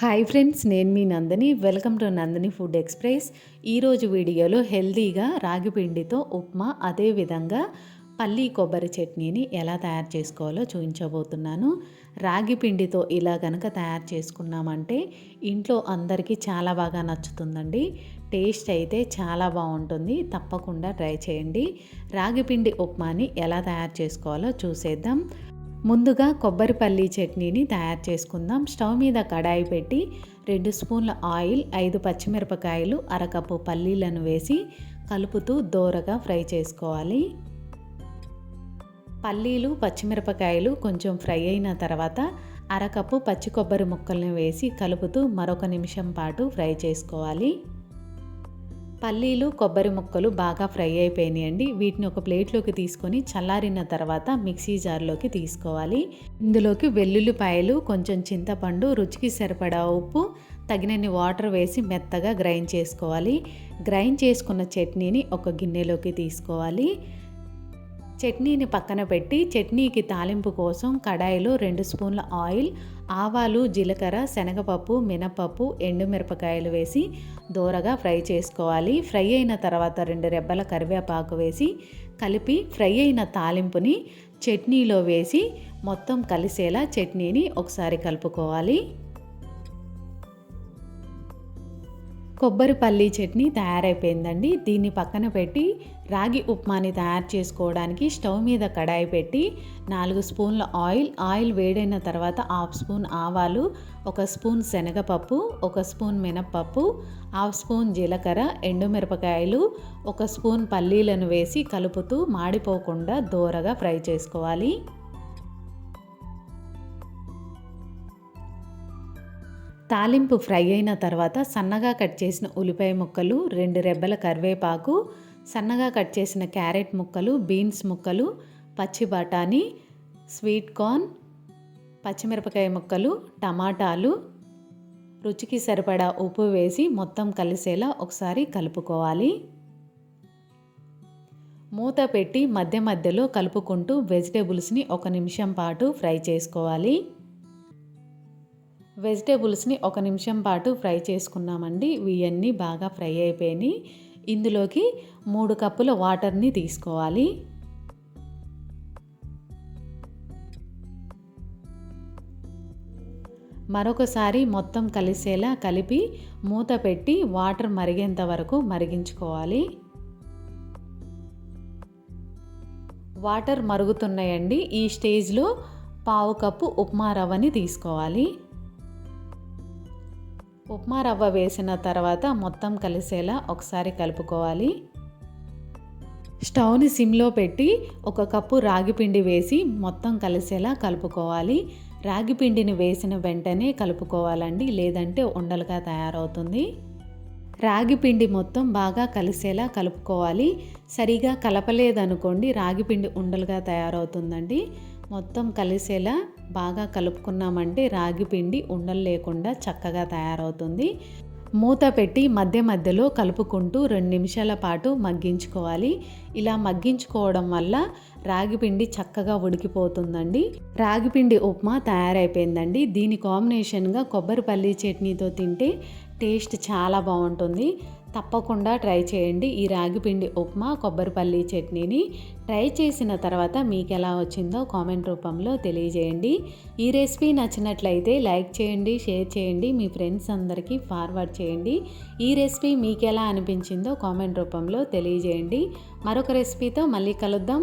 Hi friends నేను మీ Nandini. Welcome to Nandini food express ఈరోజు వీడియోలో హెల్తీగా రాగి పిండితో ఉప్మా అదేవిధంగా పల్లి కొబ్బరి చట్నీని ఎలా తయారు చేసుకోవాలో చూపించబోతున్నాను. రాగి పిండితో ఇలా కనుక తయారు చేసుకున్నామంటే ఇంట్లో అందరికీ చాలా బాగా నచ్చుతుందండి. టేస్ట్ అయితే చాలా బాగుంటుంది. తప్పకుండా ట్రై చేయండి. రాగి పిండి ఉప్మాని ఎలా తయారు చేసుకోవాలో చూసేద్దాం. ముందుగా కొబ్బరి పల్లి చట్నీని తయారు చేసుకుందాం. స్టవ్ మీద కడాయి పెట్టి రెండు స్పూన్ల ఆయిల్ ఐదు పచ్చిమిరపకాయలు అరకప్పు పల్లీలను వేసి కలుపుతూ దోరగా ఫ్రై చేసుకోవాలి. పల్లీలు పచ్చిమిరపకాయలు కొంచెం ఫ్రై అయిన తర్వాత అరకప్పు పచ్చి కొబ్బరి ముక్కలను వేసి కలుపుతూ మరొక నిమిషం పాటు ఫ్రై చేసుకోవాలి. పల్లీలు కొబ్బరి ముక్కలు బాగా ఫ్రై అయిపోయినాయండి. వీటిని ఒక ప్లేట్లోకి తీసుకొని చల్లారిన తర్వాత మిక్సీ జార్లోకి తీసుకోవాలి. ఇందులోకి వెల్లుల్లిపాయలు కొంచెం చింతపండు రుచికి సరిపడా ఉప్పు తగినన్ని వాటర్ వేసి మెత్తగా గ్రైండ్ చేసుకోవాలి. గ్రైండ్ చేసుకున్న చట్నీని ఒక గిన్నెలోకి తీసుకోవాలి. చట్నీని పక్కన పెట్టి చట్నీకి తాలింపు కోసం కడాయిలో రెండు స్పూన్ల ఆయిల్ ఆవాలు జీలకర్ర శనగపప్పు మినపప్పు ఎండుమిరపకాయలు వేసి దోరగా ఫ్రై చేసుకోవాలి. ఫ్రై అయిన తర్వాత రెండు రెబ్బల కరివేపాకు వేసి కలిపి ఫ్రై అయిన తాలింపుని చట్నీలో వేసి మొత్తం కలిసేలా చట్నీని ఒకసారి కలుపుకోవాలి. కొబ్బరి పల్లీ చట్నీ తయారైపోయిందండి. దీన్ని పక్కన పెట్టి రాగి ఉప్మాని తయారు చేసుకోవడానికి స్టవ్ మీద కడాయి పెట్టి నాలుగు స్పూన్ల ఆయిల్ ఆయిల్ వేడైన తర్వాత హాఫ్ స్పూన్ ఆవాలు ఒక స్పూన్ శనగపప్పు ఒక స్పూన్ మినప్పప్పు హాఫ్ స్పూన్ జీలకర్ర ఎండుమిరపకాయలు ఒక స్పూన్ పల్లీలను వేసి కలుపుతూ మాడిపోకుండా దోరగా ఫ్రై చేసుకోవాలి. తాలింపు ఫ్రై అయిన తర్వాత సన్నగా కట్ చేసిన ఉల్లిపాయ ముక్కలు రెండు రెబ్బల కరివేపాకు సన్నగా కట్ చేసిన క్యారెట్ ముక్కలు బీన్స్ ముక్కలు పచ్చి బఠానీ స్వీట్ కార్న్ పచ్చిమిరపకాయ ముక్కలు టమాటాలు. రుచికి సరిపడా ఉప్పు వేసి మొత్తం కలిసేలా ఒకసారి కలుపుకోవాలి. మూత పెట్టి మధ్య మధ్యలో కలుపుకుంటూ వెజిటేబుల్స్ని ఒక నిమిషం పాటు ఫ్రై చేసుకోవాలి. వెజిటేబుల్స్ని ఒక నిమిషం పాటు ఫ్రై చేసుకున్నామండి. ఇవన్నీ బాగా ఫ్రై అయిపోయినాయి. ఇందులోకి మూడు కప్పుల వాటర్ని తీసుకోవాలి. మరొకసారి మొత్తం కలిసేలా కలిపి మూత పెట్టి వాటర్ మరిగేంత వరకు మరిగించుకోవాలి. వాటర్ మరుగుతున్నాయండి. ఈ స్టేజ్లో పావు కప్పు ఉప్మా రవ్వని తీసుకోవాలి. ఉప్మా రవ్వ వేసిన తర్వాత మొత్తం కలిసేలా ఒకసారి కలుపుకోవాలి. స్టవ్ని సిమ్లో పెట్టి ఒక కప్పు రాగి పిండి వేసి మొత్తం కలిసేలా కలుపుకోవాలి. రాగి పిండిని వేసిన వెంటనే కలుపుకోవాలండి లేదంటే ఉండలుగా తయారవుతుంది. రాగి పిండి మొత్తం బాగా కలిసేలా కలుపుకోవాలి. సరిగా కలపలేదనుకోండి రాగి పిండి ఉండలుగా తయారవుతుందండి. మొత్తం కలిసేలా బాగా కలుపుకున్నామంటే రాగి పిండి ఉండలు లేకుండా చక్కగా తయారవుతుంది. మూత పెట్టి మధ్య మధ్యలో కలుపుకుంటూ రెండు నిమిషాల పాటు మగ్గించుకోవాలి. ఇలా మగ్గించుకోవడం వల్ల రాగిపిండి చక్కగా ఉడికిపోతుందండి. రాగిపిండి ఉప్మా తయారైపోయిందండి. దీని కాంబినేషన్గా కొబ్బరి పల్లీ చట్నీతో తింటే టేస్ట్ చాలా బాగుంటుంది. తప్పకుండా ట్రై చేయండి. ఈ రాగిపిండి ఉప్మా కొబ్బరిపల్లి చట్నీని ట్రై చేసిన తర్వాత మీకు ఎలా వచ్చిందో కామెంట్ రూపంలో తెలియజేయండి. ఈ రెసిపీ నచ్చినట్లయితే లైక్ చేయండి షేర్ చేయండి మీ ఫ్రెండ్స్ అందరికీ ఫార్వర్డ్ చేయండి. ఈ రెసిపీ మీకు ఎలా అనిపించిందో కామెంట్ రూపంలో తెలియజేయండి. మరొక రెసిపీతో మళ్ళీ కలుద్దాం.